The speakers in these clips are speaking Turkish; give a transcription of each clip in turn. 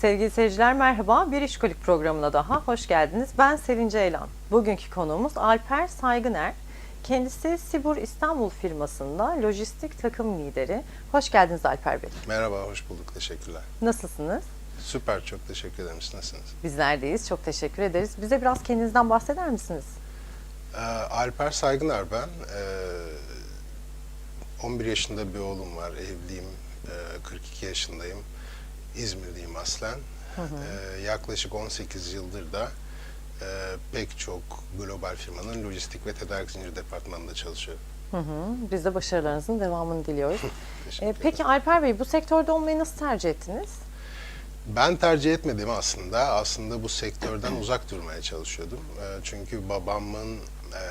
Sevgili seyirciler merhaba. Bir İşkolik programına daha hoş geldiniz. Ben Selin Ceylan. Bugünkü konuğumuz Alper Saygıner. Kendisi Sibur İstanbul firmasında lojistik takım lideri. Hoş geldiniz Alper Bey. Merhaba, hoş bulduk. Teşekkürler. Nasılsınız? Süper, çok teşekkür ederim. Siz nasılsınız? Bizler deyiz. Çok teşekkür ederiz. Bize biraz kendinizden bahseder misiniz? Ee, Alper Saygıner ben. Ee, 11 yaşında bir oğlum var, evliyim. Ee, 42 yaşındayım. İzmirliyim aslen. Ee, yaklaşık 18 yıldır da e, pek çok global firmanın lojistik ve tedarik zinciri departmanında çalışıyorum. Hı hı. Biz de başarılarınızın devamını diliyoruz. Ee, peki Alper Bey bu sektörde olmayı nasıl tercih ettiniz? Ben tercih etmedim aslında. Aslında bu sektörden uzak durmaya çalışıyordum. Ee, Çünkü babamın e,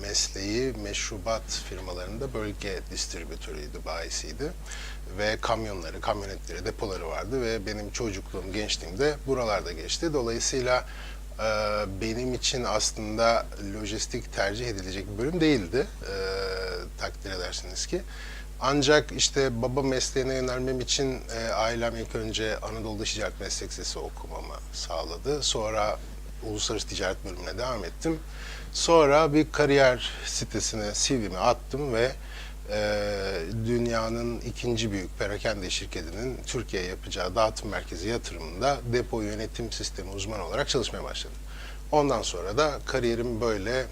mesleği meşrubat firmalarında bölge distribütörüydü, bayisiydi. Ve kamyonları, kamyonetleri, depoları vardı ve benim çocukluğum, gençliğimde buralarda geçti. Dolayısıyla e, benim için aslında lojistik tercih edilecek bir bölüm değildi. e, takdir edersiniz ki. Ancak işte baba mesleğine yönelmem için e, ailem ilk önce Anadolu Ticaret Meslek Lisesi okumamı sağladı. Sonra Uluslararası Ticaret bölümüne devam ettim. Sonra bir kariyer sitesine CV'mi attım ve dünyanın ikinci büyük perakende şirketinin Türkiye yapacağı dağıtım merkezi yatırımında depo yönetim sistemi uzmanı olarak çalışmaya başladım. Ondan sonra da kariyerim böyle e,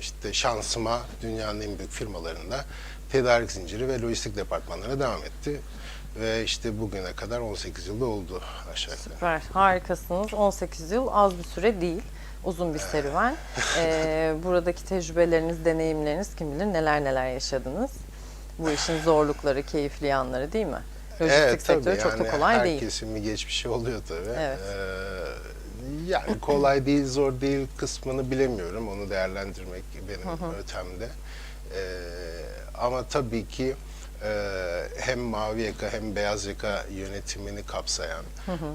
işte şansıma dünyanın en büyük firmalarında tedarik zinciri ve lojistik departmanlarına devam etti. Ve işte bugüne kadar 18 yılda oldu aşağı yukarı. Süper, harikasınız. 18 yıl az bir süre değil. Uzun bir serüven. Ee, buradaki tecrübeleriniz, deneyimleriniz kim bilir neler neler yaşadınız. Bu işin zorlukları, keyifli yanları değil mi? Lojistik sektörü çok da kolay değil. Herkesin bir geçmişi oluyor tabii. Evet. Ee, yani kolay değil, zor değil kısmını bilemiyorum. Onu değerlendirmek benim ötemde. Ee, ama tabii ki hem mavi yaka hem beyaz yaka yönetimini kapsayan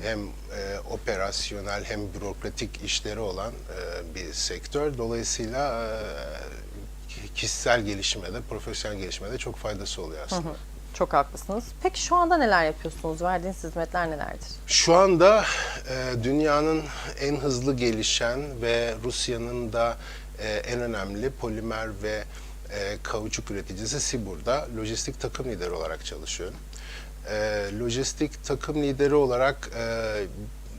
hem e, operasyonel hem bürokratik işleri olan e, bir sektör. Dolayısıyla e, kişisel gelişime de profesyonel gelişime de çok faydası oluyor aslında. Çok haklısınız. Peki şu anda neler yapıyorsunuz? Verdiğiniz hizmetler nelerdir? Şu anda e, dünyanın en hızlı gelişen ve Rusya'nın da e, en önemli polimer ve e, kauçuk üreticisi Sibur'da lojistik takım lideri olarak çalışıyorum. E, lojistik takım lideri olarak e,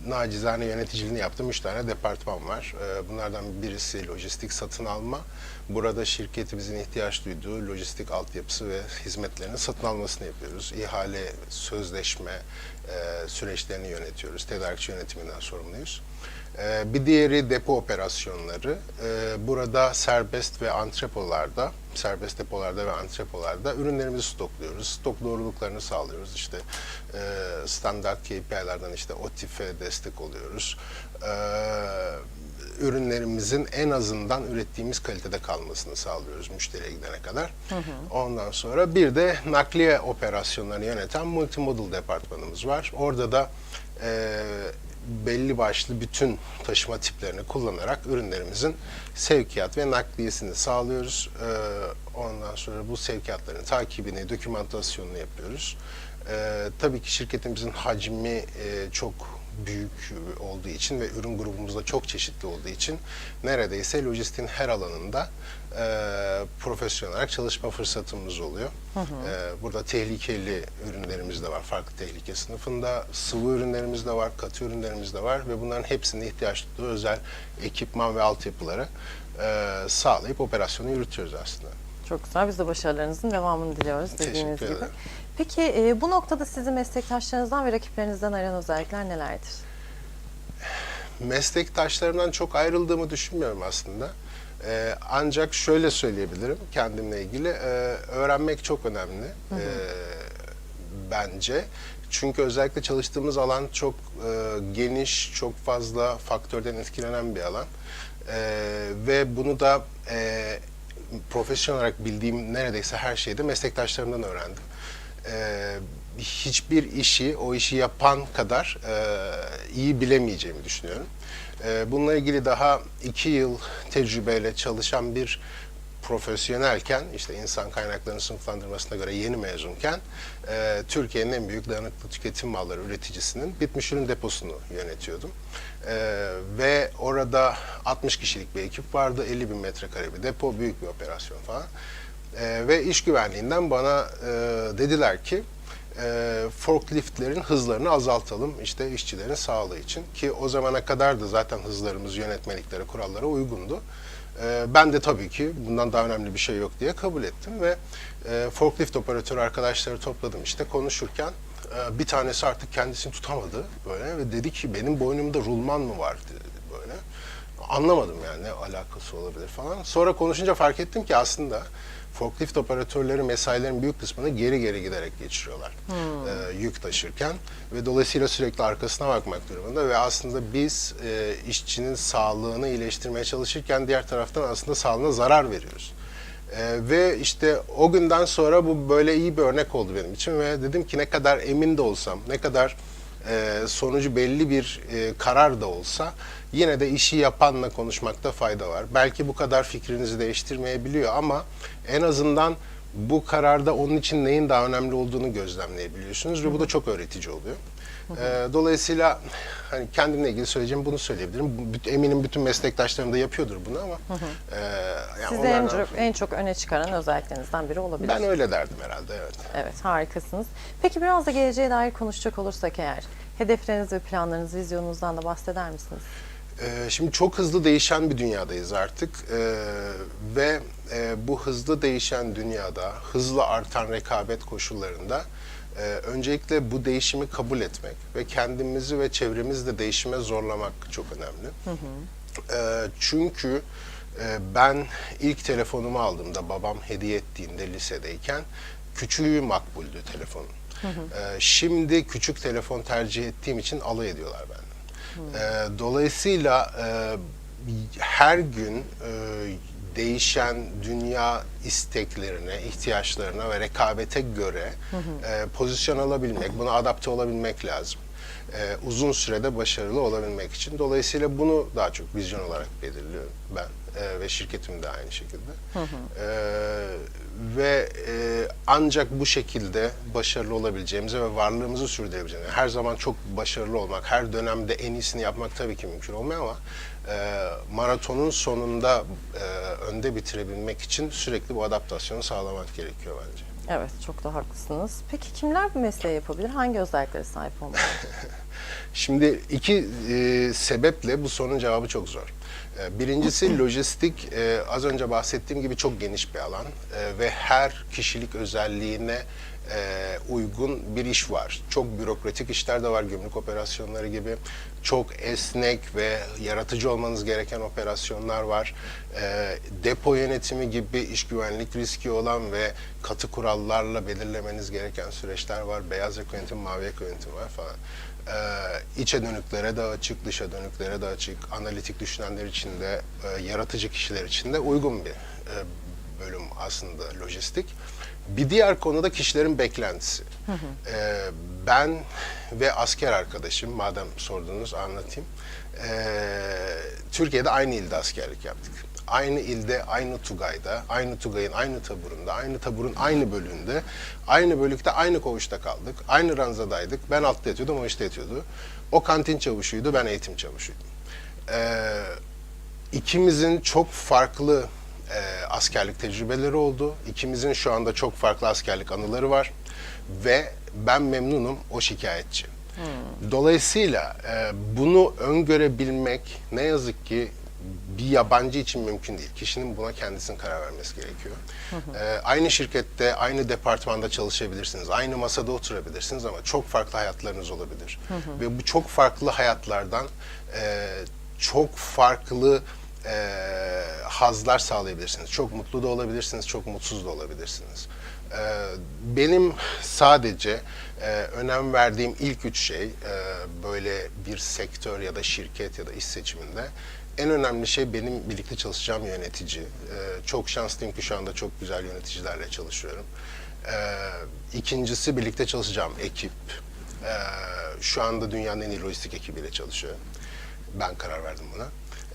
nacizane yöneticiliğini yaptığım üç tane departman var. E, bunlardan birisi lojistik satın alma. Burada şirketimizin ihtiyaç duyduğu lojistik altyapısı ve hizmetlerini satın almasını yapıyoruz. İhale, sözleşme e, süreçlerini yönetiyoruz. Tedarikçi yönetiminden sorumluyuz. Bir diğeri depo operasyonları. Burada serbest ve antrepolarda, serbest depolarda ve antrepolarda ürünlerimizi stokluyoruz. Stok doğruluklarını sağlıyoruz. İşte e, standart KPI'lerden işte OTIF'e destek oluyoruz. E, ürünlerimizin en azından ürettiğimiz kalitede kalmasını sağlıyoruz müşteriye gidene kadar. Ondan sonra bir de nakliye operasyonlarını yöneten multimodal departmanımız var. Orada da e, belli başlı bütün taşıma tiplerini kullanarak ürünlerimizin sevkiyat ve nakliyesini sağlıyoruz. E, ondan sonra bu sevkiyatların takibini, dokümantasyonunu yapıyoruz. E, tabii ki şirketimizin hacmi e, çok büyük olduğu için ve ürün grubumuzda çok çeşitli olduğu için neredeyse lojistiğin her alanında e, profesyonel olarak çalışma fırsatımız oluyor. E, burada tehlikeli ürünlerimiz de var, farklı tehlike sınıfında. Sıvı ürünlerimiz de var, katı ürünlerimiz de var ve bunların hepsinde ihtiyaç duyduğu özel ekipman ve altyapıları e, sağlayıp operasyonu yürütüyoruz aslında. Çok güzel. Biz de başarılarınızın devamını diliyoruz dediğiniz Teşekkür gibi. ederim. Peki e, bu noktada sizi meslektaşlarınızdan ve rakiplerinizden ayıran özellikler nelerdir? meslektaşlarımdan çok ayrıldığımı düşünmüyorum aslında. Ee, ancak şöyle söyleyebilirim kendimle ilgili. Ee, öğrenmek çok önemli ee, bence. Çünkü özellikle çalıştığımız alan çok e, geniş, çok fazla faktörden etkilenen bir alan. Ee, ve bunu da e, profesyonel olarak bildiğim neredeyse her şeyde meslektaşlarımdan öğrendim. Ee, hiçbir işi o işi yapan kadar e, iyi bilemeyeceğimi düşünüyorum. E, bununla ilgili daha iki yıl tecrübeyle çalışan bir profesyonelken işte insan kaynaklarının sınıflandırmasına göre yeni mezunken e, Türkiye'nin en büyük dayanıklı tüketim malları üreticisinin bitmiş ürün deposunu yönetiyordum. E, ve orada 60 kişilik bir ekip vardı. 50 bin metrekare bir depo, büyük bir operasyon falan. E, ve iş güvenliğinden bana e, dediler ki e, forkliftlerin hızlarını azaltalım işte işçilerin sağlığı için ki o zamana kadar da zaten hızlarımız yönetmeliklere kurallara uygundu. E, ben de tabii ki bundan daha önemli bir şey yok diye kabul ettim ve e, forklift operatörü arkadaşları topladım işte konuşurken e, bir tanesi artık kendisini tutamadı böyle ve dedi ki benim boynumda rulman mı var dedi böyle. Anlamadım yani ne alakası olabilir falan. Sonra konuşunca fark ettim ki aslında forklift operatörleri mesailerin büyük kısmını geri geri giderek geçiriyorlar e, yük taşırken ve dolayısıyla sürekli arkasına bakmak durumunda ve aslında biz e, işçinin sağlığını iyileştirmeye çalışırken diğer taraftan aslında sağlığına zarar veriyoruz. E, ve işte o günden sonra bu böyle iyi bir örnek oldu benim için ve dedim ki ne kadar emin de olsam, ne kadar e, sonucu belli bir e, karar da olsa yine de işi yapanla konuşmakta fayda var. Belki bu kadar fikrinizi değiştirmeyebiliyor ama en azından bu kararda onun için neyin daha önemli olduğunu gözlemleyebiliyorsunuz ve bu da çok öğretici oluyor. E, dolayısıyla hani kendimle ilgili söyleyeceğim bunu söyleyebilirim. Bu- Eminim bütün meslektaşlarım da yapıyordur bunu ama e, yani Sizi en onlardan- çok, en çok öne çıkaran özelliklerinizden biri olabilir. ben öyle derdim herhalde evet. Evet, harikasınız. Peki biraz da geleceğe dair konuşacak olursak eğer, hedefleriniz ve planlarınız, vizyonunuzdan da bahseder misiniz? Ee, Şimdi çok hızlı değişen bir dünyadayız artık Ee, ve e, bu hızlı değişen dünyada, hızlı artan rekabet koşullarında e, öncelikle bu değişimi kabul etmek ve kendimizi ve çevremizi de değişime zorlamak çok önemli. Ee, çünkü e, ben ilk telefonumu aldığımda babam hediye ettiğinde lisedeyken küçüğü makbuldü telefonun. Ee, şimdi küçük telefon tercih ettiğim için alay ediyorlar benden. Ee, dolayısıyla e, her gün e, değişen dünya isteklerine, ihtiyaçlarına ve rekabete göre e, pozisyon alabilmek, buna adapte olabilmek lazım. E, uzun sürede başarılı olabilmek için. Dolayısıyla bunu daha çok vizyon olarak belirliyorum ben e, ve şirketim de aynı şekilde. E, ve e, ancak bu şekilde başarılı olabileceğimize ve varlığımızı sürdürebileceğimize. Her zaman çok başarılı olmak, her dönemde en iyisini yapmak tabii ki mümkün olmuyor ama e, maratonun sonunda e, önde bitirebilmek için sürekli bu adaptasyonu sağlamak gerekiyor bence. Evet, çok da haklısınız. Peki kimler bu mesleği yapabilir? Hangi özelliklere sahip olmalı? Şimdi iki e, sebeple bu sorunun cevabı çok zor. E, birincisi lojistik e, az önce bahsettiğim gibi çok geniş bir alan e, ve her kişilik özelliğine e, uygun bir iş var. Çok bürokratik işler de var, gümrük operasyonları gibi. Çok esnek ve yaratıcı olmanız gereken operasyonlar var. E, depo yönetimi gibi iş güvenlik riski olan ve katı kurallarla belirlemeniz gereken süreçler var. Beyaz yaka yönetimi, mavi yaka yönetimi var falan. Ee, içe dönüklere de açık, dışa dönüklere de açık, analitik düşünenler için de, e, yaratıcı kişiler için de uygun bir e, bölüm aslında lojistik. Bir diğer konu da kişilerin beklentisi. Ee, ben ve asker arkadaşım, madem sordunuz anlatayım. Ee, Türkiye'de aynı ilde askerlik yaptık. Aynı ilde, aynı Tugay'da, aynı Tugay'ın aynı taburunda, aynı taburun aynı bölüğünde, aynı bölükte, aynı koğuşta kaldık. Aynı ranzadaydık. Ben altta yatıyordum, o işte yatıyordu. O kantin çavuşuydu, ben eğitim çavuşuydum. Ee, ikimizin çok farklı e, askerlik tecrübeleri oldu. İkimizin şu anda çok farklı askerlik anıları var. Ve ben memnunum, o şikayetçi. Dolayısıyla e, bunu öngörebilmek ne yazık ki bir yabancı için mümkün değil. Kişinin buna kendisinin karar vermesi gerekiyor. E, aynı şirkette, aynı departmanda çalışabilirsiniz. Aynı masada oturabilirsiniz ama çok farklı hayatlarınız olabilir. Ve bu çok farklı hayatlardan e, çok farklı e, hazlar sağlayabilirsiniz. Çok mutlu da olabilirsiniz, çok mutsuz da olabilirsiniz. E, benim sadece e, önem verdiğim ilk üç şey e, böyle bir sektör ya da şirket ya da iş seçiminde en önemli şey benim birlikte çalışacağım yönetici. E, çok şanslıyım ki şu anda çok güzel yöneticilerle çalışıyorum. E, ikincisi birlikte çalışacağım ekip. E, şu anda dünyanın en iyi lojistik ekibiyle çalışıyor. Ben karar verdim buna.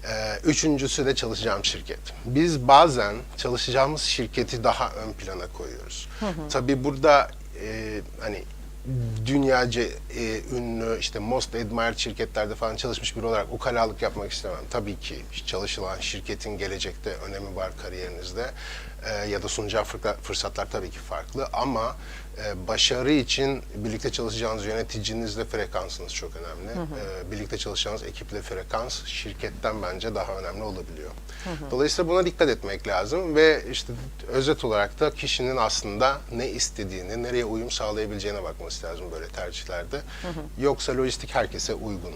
Ee, üçüncüsü de çalışacağım şirket. Biz bazen çalışacağımız şirketi daha ön plana koyuyoruz. Tabii burada e, hani dünyaca e, ünlü işte most admired şirketlerde falan çalışmış biri olarak ukalalık yapmak istemem. Tabii ki çalışılan şirketin gelecekte önemi var kariyerinizde E, ya da sunacağı fırsatlar tabii ki farklı ama e, başarı için birlikte çalışacağınız yöneticinizle frekansınız çok önemli. E, birlikte çalışacağınız ekiple frekans şirketten bence daha önemli olabiliyor. Dolayısıyla buna dikkat etmek lazım ve işte özet olarak da kişinin aslında ne istediğini, nereye uyum sağlayabileceğine bakması lazım böyle tercihlerde. Yoksa lojistik herkese uygun.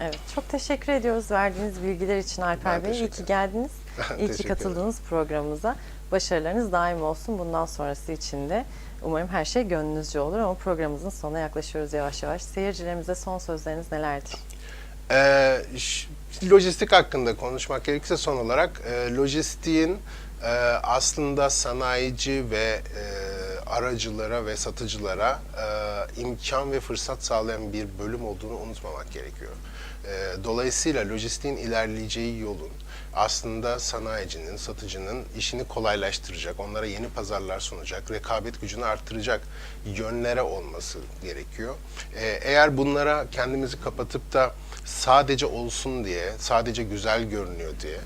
Evet, çok teşekkür ediyoruz verdiğiniz bilgiler için Alper Ben Bey. İyi ki geldiniz. İyi ki Teşekkür katıldığınız programımıza. Başarılarınız daim olsun. Bundan sonrası için de umarım her şey gönlünüzce olur ama programımızın sonuna yaklaşıyoruz yavaş yavaş. Seyircilerimize son sözleriniz nelerdir? Ee, lojistik hakkında konuşmak gerekirse son olarak e, lojistiğin e, aslında sanayici ve e, aracılara ve satıcılara e, imkan ve fırsat sağlayan bir bölüm olduğunu unutmamak gerekiyor. E, dolayısıyla lojistiğin ilerleyeceği yolun aslında sanayicinin, satıcının işini kolaylaştıracak, onlara yeni pazarlar sunacak, rekabet gücünü arttıracak yönlere olması gerekiyor. Ee, eğer bunlara kendimizi kapatıp da sadece olsun diye, sadece güzel görünüyor diye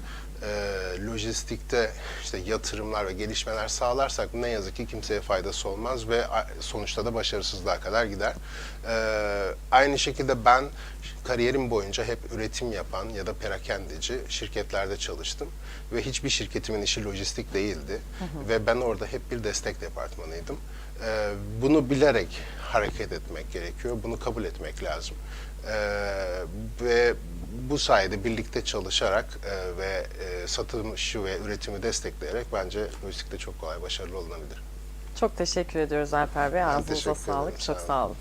e, lojistikte işte yatırımlar ve gelişmeler sağlarsak ne yazık ki kimseye faydası olmaz ve sonuçta da başarısızlığa kadar gider. Ee, aynı şekilde ben kariyerim boyunca hep üretim yapan ya da perakendeci şirketlerde çalıştım ve hiçbir şirketimin işi lojistik değildi ve ben orada hep bir destek departmanıydım. Ee, bunu bilerek hareket etmek gerekiyor, bunu kabul etmek lazım. Ee, ve bu sayede birlikte çalışarak e, ve e, satışı ve üretimi destekleyerek bence lojistikte çok kolay başarılı olunabilir. Çok teşekkür ediyoruz Alper Bey. Ağzınıza sağlık. ederim, Çok sağ olun.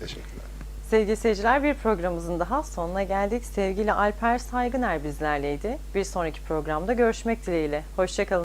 Teşekkürler. Sevgili seyirciler bir programımızın daha sonuna geldik. Sevgili Alper Saygıner bizlerleydi. Bir sonraki programda görüşmek dileğiyle. Hoşçakalın.